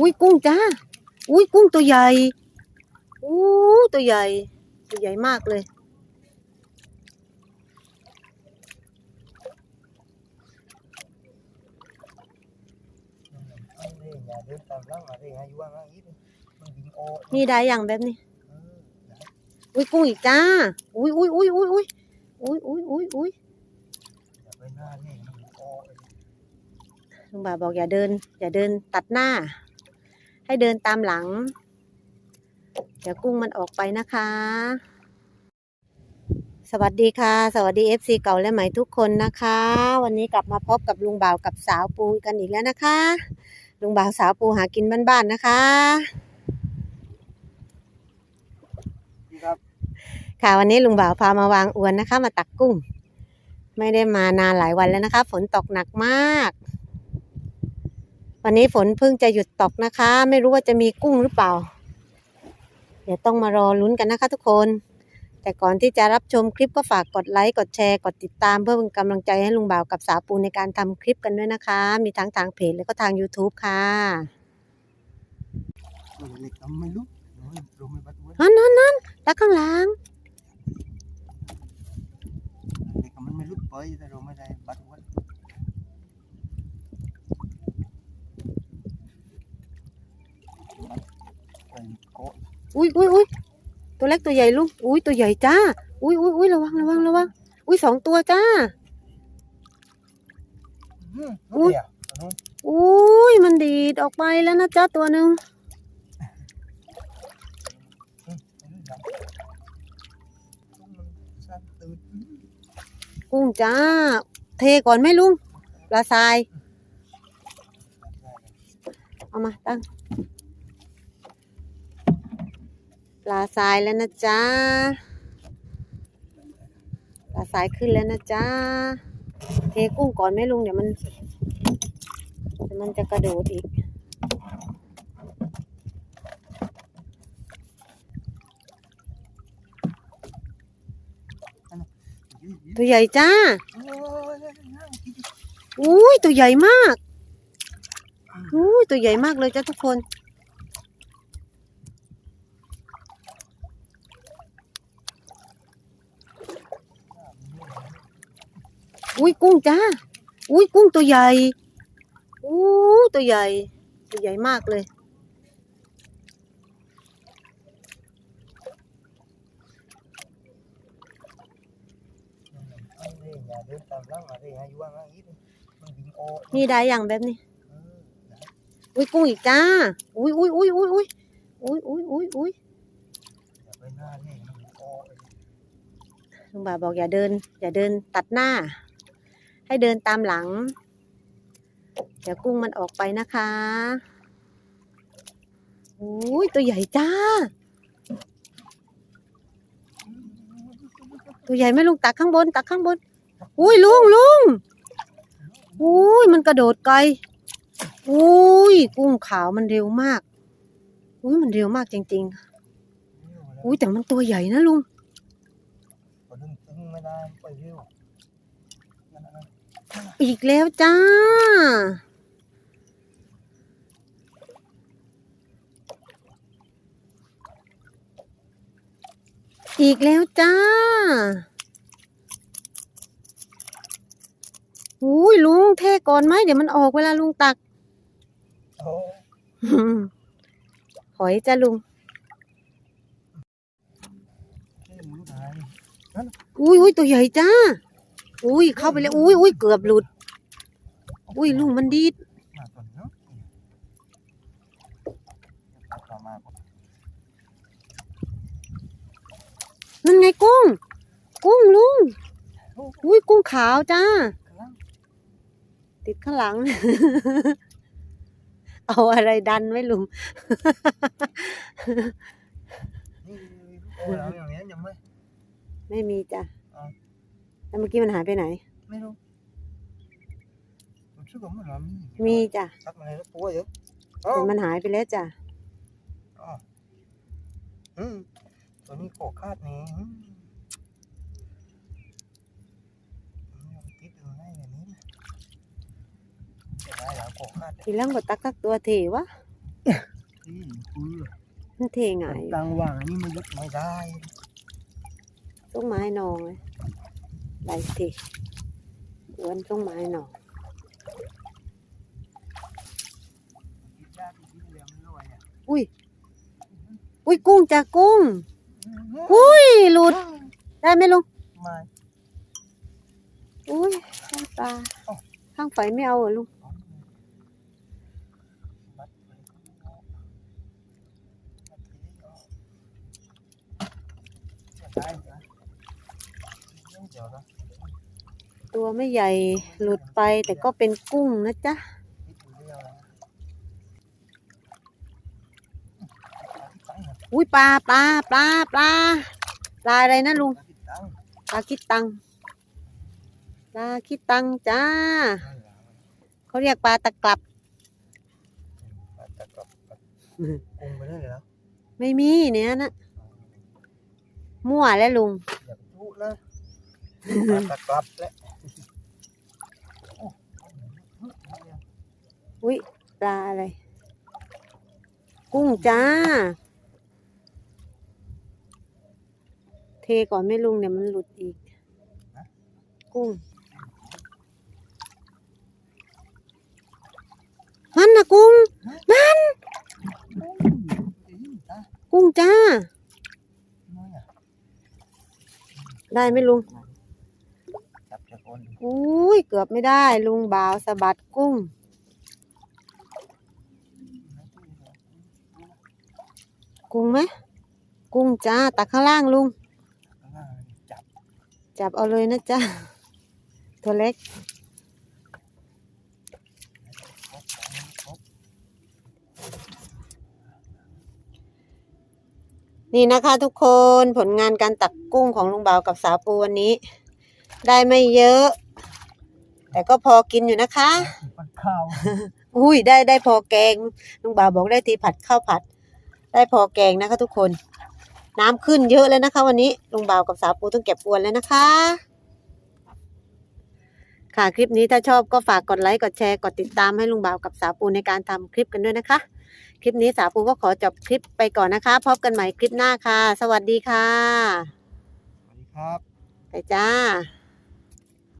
อุ้ยกุ้งจ้า อุ้ยกุ้งตัวใหญ่อู้ตัวใหญ่ ตัวใหญ่มากเลย นี่อย่าเดินตามหลังอะไรให้อยู่ห่างๆอีกมันวิ่งโอ้นี่ได้อย่างแบบนี้เอออย่าอุ้ยกุ้งอีกจ้า อุ้ยอุ้ยอุ้ยอุ้ยอุ้ยอุ้ยอุ้ยอุ้ยอุ้ยอย่าไปหน้านี่มันวิ่งโอ้ลุงบ่าวบอกอย่าเดิน อย่าเดินตัดหน้า ให้เดินตามหลัง เดี๋ยวกุ้งมันออกไปนะคะ สวัสดีค่ะ สวัสดี FC เก่าและใหม่ทุกคนนะคะ วันนี้กลับมาพบกับลุงบ่าวกับสาวปูกันอีกแล้วนะคะ ลุงบ่าวสาวปูหากินบ้านๆนะคะครับค่ะวันนี้ลุงบ่าวพามาวางอวนนะคะ มาตักกุ้ง ไม่ได้มานานหลายวันแล้วนะคะ ฝนตกหนักมาก วันนี้ฝนเพิ่งจะหยุดตกนะคะ ไม่รู้ว่าจะมีกุ้งหรือเปล่า เดี๋ยวต้องมารอลุ้นกันนะคะทุกคน แต่ก่อนที่จะรับชมคลิปก็ฝากกดไลค์กดแชร์กดติดตาม เพื่อเป็นกำลังใจให้ลุงบ่าวกับสาวปูในการทำคลิปกันด้วยนะคะ มีทั้งทางเพจและก็ทาง YouTube ค่ะตัวเล็กทำไม่รู้เราไม่บัดวันนั่นนั่นนั่นตักข้างหลังเล็กมันไม่ลุกไปแต่เราไม่ได้บัดวันไปโกะ อุ้ยอุ้ยอุ้ยตัวเล็กตัวใหญ่ลุงอุ้ยตัวใหญ่จ้า อุ้ยอุ้ยอุ้ยระวังระวังระวัง อุ้ยสองตัวจ้าอืมอุ๊ยเดี๋ยวเอาอุ้ยมันดีดออกไปแล้วนะจ้าตัวหนึ่งอืมเอาลูกหลังมันสั่นตื่นกุ้งจ้า เทก่อนไหมลุงปลาทราย เอามาตั้ง ป ลาทรายแล้วนะจ๊ะปลาทรายขึ้นแล้วนะจ๊ะเทกุ้งก่อนไหมลุงเดี๋ยวมันเดี๋ยวมันจะกระโดดอีกตัวใหญ่จ้า อุ้ยตัวใหญ่มาก อุ้ยตัวใหญ่มากเลยจ้าทุกคน อุ้ยกุ้งจ้า อุ้ยกุ้งตัวใหญ่ อู้ตัวใหญ่ ตัวใหญ่มากเลยนี่อย่าเดินตามหลังอะไรให้อยู่ห่างๆอีกมันวิ่งโอ้นี่ได้อย่างแบบนี้ อุ้ยกุ้งอีกจ้า อุ้ยอุ้ยอุ้ยอุ้ยอุ้ยอุ้ยอุ้ยอุ้ยอุ้ยอย่าไปหน้านี่มันวิ่งโอ้ลุงบ่าบอกอย่าเดิน อย่าเดินตัดหน้า ให้เดินตามหลัง เดี๋ยวกุ้งมันออกไปนะคะโอ้ยตัวใหญ่จ้า ตัวใหญ่ไหมลุงตักข้างบน ตักข้างบนอุ้ยลุงลุงอุ้ยมันกระโดดไกลอุ้ยกุ้งขาวมันเร็วมากอุ้ยมันเร็วมากจริงๆอุ้ยแต่มันตัวใหญ่นะลุง อีกแล้วจ้า อีกแล้วจ้าอุ้ยลุงเทก่อนไหมเดี๋ยวมันออกเวลาลุงตักโอ้หอยจ้าลุงเฮ้ยมันได้อุ้ยอุ้ยตัวใหญ่จ้า อุ้ยเข้าไปแล้วอุ้ยอุ้ยเกือบหลุด อุ้ยลุงมันดีดมาก่อนเนาะเอาต่อมานั่นไงกุ้ง กุ้งลุง อุ้ยกุ้งขาวจ้า ติดข้างหลัง เอาอะไรดันไว้ลุงนี่โอ้เราอย่างเงี้ยยังไม่ไม่มีจ้ะอ้าว แล้วเมื่อกี้มันหายไปไหน ไม่รู้รู้สึกว่ามันมีมีจ้ะทักมาแล้วตัวเยอะแต่มันหายไปแล้วจ้ะอ๋ออืมตัวนี้โกคาดนี่อืมอืมติดอยู่ในอย่างนี้นะจะได้แล้วโกคาดทีหลังก็ตักตักตัวเถวะนี่คือมันเทไงายตังหว่างอันนี้มันยึดไม่ได้ ต้นไม้นองเลย ไหลทีอวนต้นไม้นองยึดยากที่เรียมันรวยอะอุ้ย อุ้ยกุ้งจ้ะกุ้ง อุ้ยหลุด ได้ไหมลุงไม่อุ้ยได้ปลา ข้างไฟไม่เอาเหรอลุงบั ตัวไม่ใหญ่หลุดไปแต่ก็เป็นกุ้งนะจ๊ะคิดอยู่เรื่องอะไรตั้งอุ้ยปลาปลาปลาปลาปลาอะไรนะลุงตั้งปลาคิดตังปลาคิดตังจ้าเขาเรียกปลาตะกลับแต่ก็กุ้งไปได้เลยแล้วไม่มีเนี่ยนะมั่วแล้วลุงอย่าจุนะตะ กลับแล้วอุ้ยปลาอะไร กุ้งจ้า เทก่อนไม่ลุงเดี๋ยวมันหลุดอีก กุ้งมันนะกุ้งกุ้งจ้า ได้ไหมลุงจับจะคน อุ้ยเกือบไม่ได้ลุงบ่าวสะบัดกุ้ง กุ้งไหมกุ้งจ้าตักข้างล่างลุง จับจับเอาเลยนะจ๊ะตัวเล็กนี่นะคะทุกคนผลงานการตักกุ้งของลุงบ่าวกับสาวปูวันนี้ ได้ไม่เยอะ แต่ก็พอกินอยู่นะคะปัดข้าวอุ้ยได้ได้พอแกงลุงบ่าวบอกได้ทีผัดข้าวผัด ได้พอแกงนะคะ ทุกคน น้ำขึ้นเยอะเลยนะคะ วันนี้ลุงบ่าวกับสาวปูต้องเก็บอวนแล้วนะคะ ค่ะคลิปนี้ถ้าชอบก็ฝากกดไลค์กดแชร์กดติดตามให้ลุงบ่าวกับสาวปูในการทำคลิปกันด้วยนะคะ คลิปนี้สาวปูก็ขอจบคลิปไปก่อนนะคะพบกันใหม่คลิปหน้าค่ะ สวัสดีค่ะสวัสดีครับ ไปจ้าส